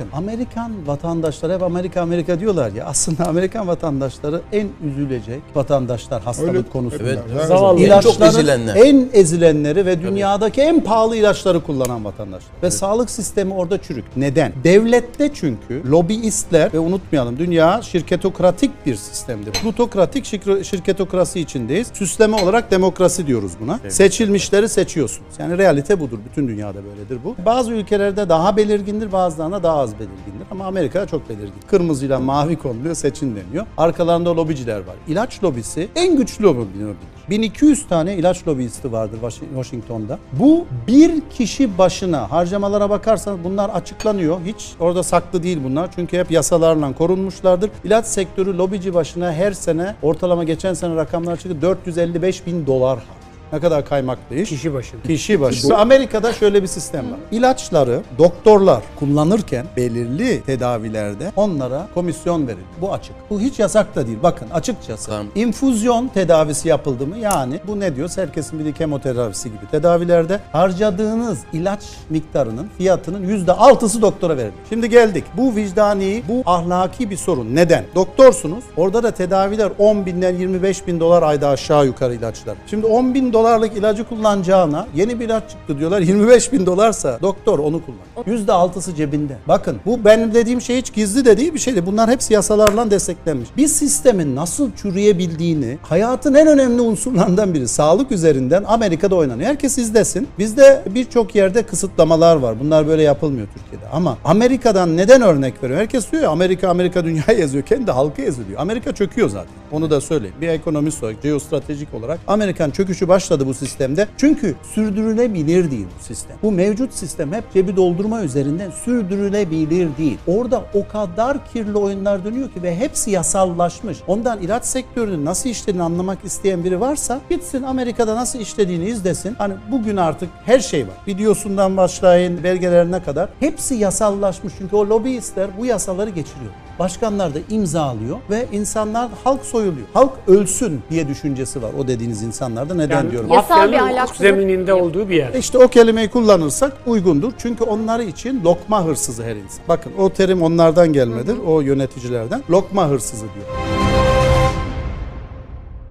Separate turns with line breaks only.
Bakın Amerikan vatandaşları hep Amerika Amerika diyorlar ya aslında Amerikan vatandaşları en üzülecek vatandaşlar hastalık
Öyle-
konusunda.
Evet.
Zavallı.
Evet.
İlaçların
çok ezilenler.
en ezilenleri ve dünyadaki en pahalı ilaçları kullanan vatandaşlar. Ve sağlık sistemi orada çürük. Neden? Devlette çünkü lobbyistler ve unutmayalım dünya şirketokratik bir sistemdir. Plutokratik şirk- şirketokrasi içindeyiz. Süsleme olarak demokrasi diyoruz buna. Seçilmişleri seçiyorsunuz. Yani realite budur. Bütün dünyada böyledir bu. Bazı ülkelerde daha belirgindir, bazılarında daha az belirgindir. Ama Amerika çok belirgin. Kırmızıyla mavi konuluyor, seçin deniyor. Arkalarında lobiciler var. İlaç lobisi en güçlü lobidir. 1200 tane ilaç lobbyisti vardır Washi- Washington'da. Bu bir kişi başına harcamalara bakarsanız bunlar açıklanıyor. Hiç orada saklı değil bunlar. Çünkü hep yasalarla korunmuşlardır. İlaç sektörü lobici başına her sene ortalama geçen sene rakamlar çıktı 455 bin dolar harcıyor. Ne kadar kaymaklı iş.
Kişi başına.
Kişi başı. Amerika'da şöyle bir sistem var. İlaçları doktorlar kullanırken belirli tedavilerde onlara komisyon verilir. Bu açık. Bu hiç yasak da değil. Bakın açıkçası.
Tamam.
İnfüzyon tedavisi yapıldı mı? Yani bu ne diyor? Herkesin bildiği kemoterapisi gibi tedavilerde harcadığınız ilaç miktarının fiyatının %6'sı doktora verilir. Şimdi geldik. Bu vicdani, bu ahlaki bir sorun. Neden? Doktorsunuz. Orada da tedaviler 10 binden 25 bin dolar ayda aşağı yukarı ilaçlar. Şimdi 10 bin dolarlık ilacı kullanacağına yeni bir ilaç çıktı diyorlar 25 bin dolarsa doktor onu kullan. %6'sı cebinde. Bakın bu benim dediğim şey hiç gizli de değil bir şey değil. Bunlar hepsi yasalarla desteklenmiş. Bir sistemin nasıl çürüyebildiğini hayatın en önemli unsurlarından biri sağlık üzerinden Amerika'da oynanıyor. Herkes izlesin. Bizde birçok yerde kısıtlamalar var. Bunlar böyle yapılmıyor Türkiye'de. Ama Amerika'dan neden örnek veriyor? Herkes diyor ya Amerika Amerika dünyayı eziyor. Kendi halkı eziliyor. Amerika çöküyor zaten. Onu da söyleyeyim. Bir ekonomist olarak, geostratejik olarak Amerikan çöküşü başladı bu sistemde. Çünkü sürdürülebilir değil bu sistem. Bu mevcut sistem hep cebi doldurma üzerinden sürdürülebilir değil. Orada o kadar kirli oyunlar dönüyor ki ve hepsi yasallaşmış. Ondan ilaç sektörünün nasıl işlediğini anlamak isteyen biri varsa gitsin Amerika'da nasıl işlediğini izlesin. Hani bugün artık her şey var. Videosundan başlayın belgelerine kadar hepsi yasallaşmış. Çünkü o lobbyistler bu yasaları geçiriyor. Başkanlar da imzalıyor ve insanlar halk soyuluyor. Halk ölsün diye düşüncesi var o dediğiniz insanlarda. Neden
Yani
diyorum?
Yasal bir
hukuk
ahlaksızlık
zemininde olduğu bir yer.
İşte o kelimeyi kullanırsak uygundur. Çünkü onlar için lokma hırsızı her insan. Bakın o terim onlardan gelmedir, o yöneticilerden. Lokma hırsızı diyor.